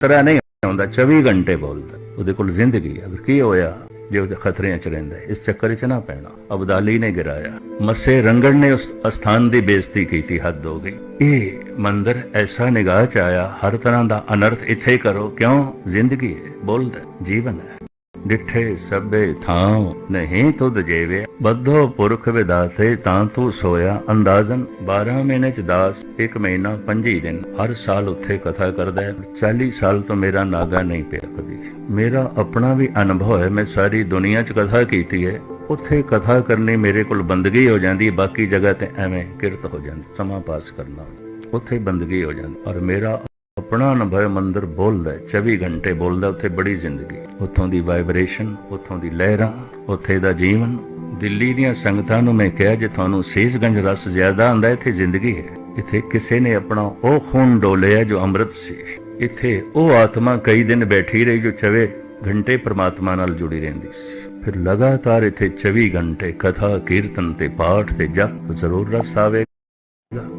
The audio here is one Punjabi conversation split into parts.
ਤਰ੍ਹਾਂ ਨਹੀਂ ਹੁੰਦਾ 24 ਘੰਟੇ ਬੋਲਦਾ। ਉਹਦੇ ਕੋਲ ਜ਼ਿੰਦਗੀ ਅਗਰ ਕੀ ਹੋਇਆ, ਜੇ ਉਹਦੇ ਖਤਰਿਆਂ ਚ ਰਹਿੰਦਾ ਇਸ ਚੱਕਰ ਚ ਨਾ ਪੈਣਾ। ਅਬਦਾਲੀ ਨੇ ਗਿਰਾਇਆ। ਮਸੇ ਰੰਗੜ ਨੇ ਉਸ ਅਸਥਾਨ ਦੀ ਬੇਇੱਜ਼ਤੀ ਕੀਤੀ, ਹੱਦ ਹੋ ਗਈ। ਇਹ ਮੰਦਰ ਐਸਾ ਨਿਗਾਹ ਚ ਆਇਆ, ਹਰ ਤਰ੍ਹਾਂ ਦਾ ਅਨਰਥ ਇੱਥੇ ਕਰੋ, ਕਿਉਂ? ਜ਼ਿੰਦਗੀ ਹੈ, ਬੋਲਦਾ ਜੀਵਨ ਹੈ। ਡਿਠੇ ਸਭੇ ਥਾਂ ਨਹੀਂ ਤੁਧ ਜੇਵੇ। ਬੱਧੋ ਪੁਰਖ ਵਿਦਾਤੇ ਤਾਂ ਤੂੰ ਸੋਇਆ। ਅੰਦਾਜ਼ਨ 12 ਮਹੀਨੇ ਚ 10 ਇੱਕ ਮਹੀਨਾ 25 ਦਿਨ। ਹਰ ਸਾਲ ਉੱਥੇ ਕਥਾ ਕਰਦਾ ਹੈ। 40 ਸਾਲ ਤੋਂ ਮੇਰਾ ਨਾਗਾ ਨਹੀਂ ਪਿਆ ਕਦੀ। ਮੇਰਾ ਆਪਣਾ ਵੀ ਅਨੁਭਵ ਹੈ। ਮੈਂ ਸਾਰੀ ਦੁਨੀਆ ਚ ਕਥਾ ਕੀਤੀ ਹੈ। ਉੱਥੇ ਕਥਾ ਕਰਨੀ ਮੇਰੇ ਕੋਲ ਬੰਦਗੀ ਹੋ ਜਾਂਦੀ। ਬਾਕੀ ਜਗ੍ਹਾ ਤੇ ਐਵੇਂ ਕਿਰਤ ਹੋ ਜਾਂਦੀ। ਸਮਾਂ ਪਾਸ ਕਰਨਾ। ਉੱਥੇ ਬੰਦਗੀ ਹੋ ਜਾਂਦੀ। ਔਰ ਮੇਰਾ ਆਪਣਾ ਅਨੁਭਵ ਮੰਦਰ ਬੋਲਦਾ 24 ਘੰਟੇ ਬੋਲਦਾ ਉੱਥੇ ਬੜੀ ਜ਼ਿੰਦਗੀ। ਉੱਥੋਂ ਦੀ ਵਾਈਬ੍ਰੇਸ਼ਨ ਉੱਥੋਂ ਦੀ ਲਹਿਰਾਂ, ਉੱਥੇ ਦਾ ਜੀਵਨ। ਦਿੱਲੀ ਦੀਆਂ ਸੰਗਤਾਂ ਨੂੰ ਮੈਂ ਕਿਹਾ, ਜੇ ਤੁਹਾਨੂੰ ਸੀਸਗੰਜ ਰਸ ਜ਼ਿਆਦਾ ਆਂਦਾ ਇੱਥੇ ਜ਼ਿੰਦਗੀ ਹੈ। ਇੱਥੇ ਕਿਸੇ ਨੇ ਆਪਣਾ ਉਹ ਖੂਨ ਡੋਲਿਆ ਜੋ ਅੰਮ੍ਰਿਤ ਸੀ। ਇੱਥੇ ਉਹ ਆਤਮਾ ਕਈ ਦਿਨ ਬੈਠੀ ਰਹੀ ਜੋ 24 ਘੰਟੇ ਪ੍ਰਮਾਤਮਾ ਨਾਲ ਜੁੜੀ ਰਹਿੰਦੀ ਸੀ। ਫਿਰ ਲਗਾਤਾਰ ਇੱਥੇ 24 ਘੰਟੇ ਕਥਾ, ਕੀਰਤਨ ਤੇ ਪਾਠ ਤੇ ਜਪ ਜ਼ਰੂਰ ਰਸ ਆਵੇ।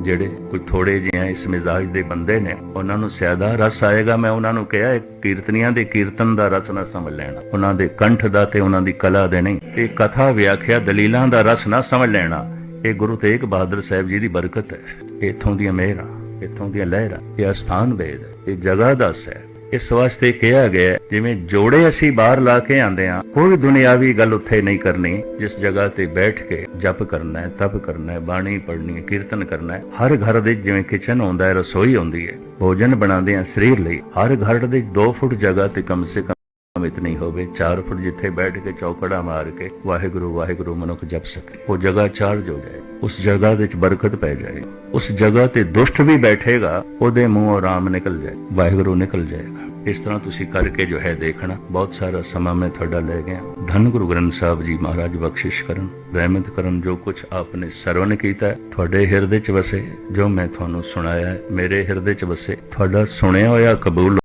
ਜਿਹੜੇ ਕੋਈ ਥੋੜੇ ਜਿਹੇ ਇਸ ਮਿਜ਼ਾਜ ਦੇ ਬੰਦੇ ਨੇ, ਉਹਨਾਂ ਨੂੰ ਸਿਆਦਾ ਰਸ ਆਏਗਾ। ਮੈਂ ਉਹਨਾਂ ਨੂੰ ਕਿਹਾ ਕੀਰਤਨੀਆਂ ਦੇ ਕੀਰਤਨ ਦਾ ਰਸ ਨਾ ਸਮਝ ਲੈਣਾ। ਉਹਨਾਂ ਦੇ ਕੰਠ ਦਾ ਤੇ ਉਹਨਾਂ ਦੀ ਕਲਾ ਦੇ ਨਹੀਂ। ਇਹ ਕਥਾ ਵਿਆਖਿਆ ਦਲੀਲਾਂ ਦਾ ਰਸ ਨਾ ਸਮਝ ਲੈਣਾ। ਇਹ ਗੁਰੂ ਤੇਗ ਬਹਾਦਰ ਸਾਹਿਬ ਜੀ ਦੀ ਬਰਕਤ ਹੈ। ਇਥੋਂ ਦੀਆਂ ਮਿਹਰਾਂ, ਇਥੋਂ ਦੀਆਂ ਲਹਿਰਾਂ, ਇਹ ਅਸਥਾਨ ਵੇਦ, ਇਹ ਜਗ੍ਹਾ ਦਾ ਹੈ ਇਸ ਵਾਸਤੇ ਕਿਹਾ ਗਿਆ ਜਿਵੇਂ ਜੋੜੇ ਅਸੀਂ ਬਾਹਰ ਲਾ ਕੇ ਆਂਦੇ ਆ ਕੋਈ ਦੁਨਿਆਵੀ ਗੱਲ ਉੱਥੇ ਨਹੀਂ ਕਰਨੀ, ਜਿਸ ਜਗ੍ਹਾ ਤੇ ਬੈਠ ਕੇ ਜਪ ਕਰਨਾ ਹੈ, ਤਪ ਕਰਨਾ ਹੈ, ਬਾਣੀ ਪੜ੍ਹਨੀ ਹੈ, ਕੀਰਤਨ ਕਰਨਾ ਹੈ, ਹਰ ਘਰ ਦੇ ਜਿਵੇਂ ਕਿਚਨ ਹੁੰਦਾ ਹੈ, ਰਸੋਈ ਹੁੰਦੀ ਹੈ, ਭੋਜਨ ਬਣਾਉਂਦੇ ਆ ਸਰੀਰ ਲਈ, ਹਰ ਘਰ ਦੇ 2 ਫੁੱਟ ਜਗ੍ਹਾ ਤੇ ਕਮ ਸੇ ਕਮ ਇਤਨੀ ਹੋਵੇ। 4 ਫੁੱਟ ਜਿੱਥੇ ਬੈਠ ਕੇ ਚੌਕੜਾ ਮਾਰ ਕੇ ਵਾਹਿਗੁਰੂ ਵਾਹਿਗੁਰੂ ਮਨੁੱਖ ਜਪ ਸਕੇ। ਉਹ ਜਗ੍ਹਾ ਚਾਰਜ ਹੋ ਜਾਏ ਉਸ ਜਗ੍ਹਾ ਵਿੱਚ ਬਰਕਤ ਪੈ ਜਾਏ। ਉਸ ਜਗ੍ਹਾ ਤੇ ਦੁਸ਼ਟ ਵੀ ਬੈਠੇਗਾ, ਉਹਦੇ ਮੂੰਹੋਂ ਆਰਾਮ ਨਿਕਲ ਜਾਏ, ਵਾਹਿਗੁਰੂ ਨਿਕਲ ਜਾਏਗਾ। ਇਸ ਤਰ੍ਹਾਂ ਤੁਸੀਂ ਕਰਕੇ ਜੋ ਹੈ ਦੇਖਣਾ। ਬਹੁਤ ਸਾਰਾ ਸਮਾਂ ਮੈਂ ਤੁਹਾਡਾ ਲੈ ਗਿਆ। ਧੰਨ ਗੁਰੂ ਗ੍ਰੰਥ ਸਾਹਿਬ ਜੀ ਮਹਾਰਾਜ ਬਖਸ਼ਿਸ਼ ਕਰਨ, ਰਹਿਮਤ ਕਰਨ ਜੋ ਕੁਝ ਆਪਨੇ ਸਰਵਨ ਕੀਤਾ ਤੁਹਾਡੇ ਹਿਰਦੇ 'ਚ ਵਸੇ, ਜੋ ਮੈਂ ਤੁਹਾਨੂੰ ਸੁਣਾਇਆ ਮੇਰੇ ਹਿਰਦੇ 'ਚ ਵਸੇ, ਤੁਹਾਡਾ ਸੁਣਿਆ ਹੋਇਆ ਕਬੂਲ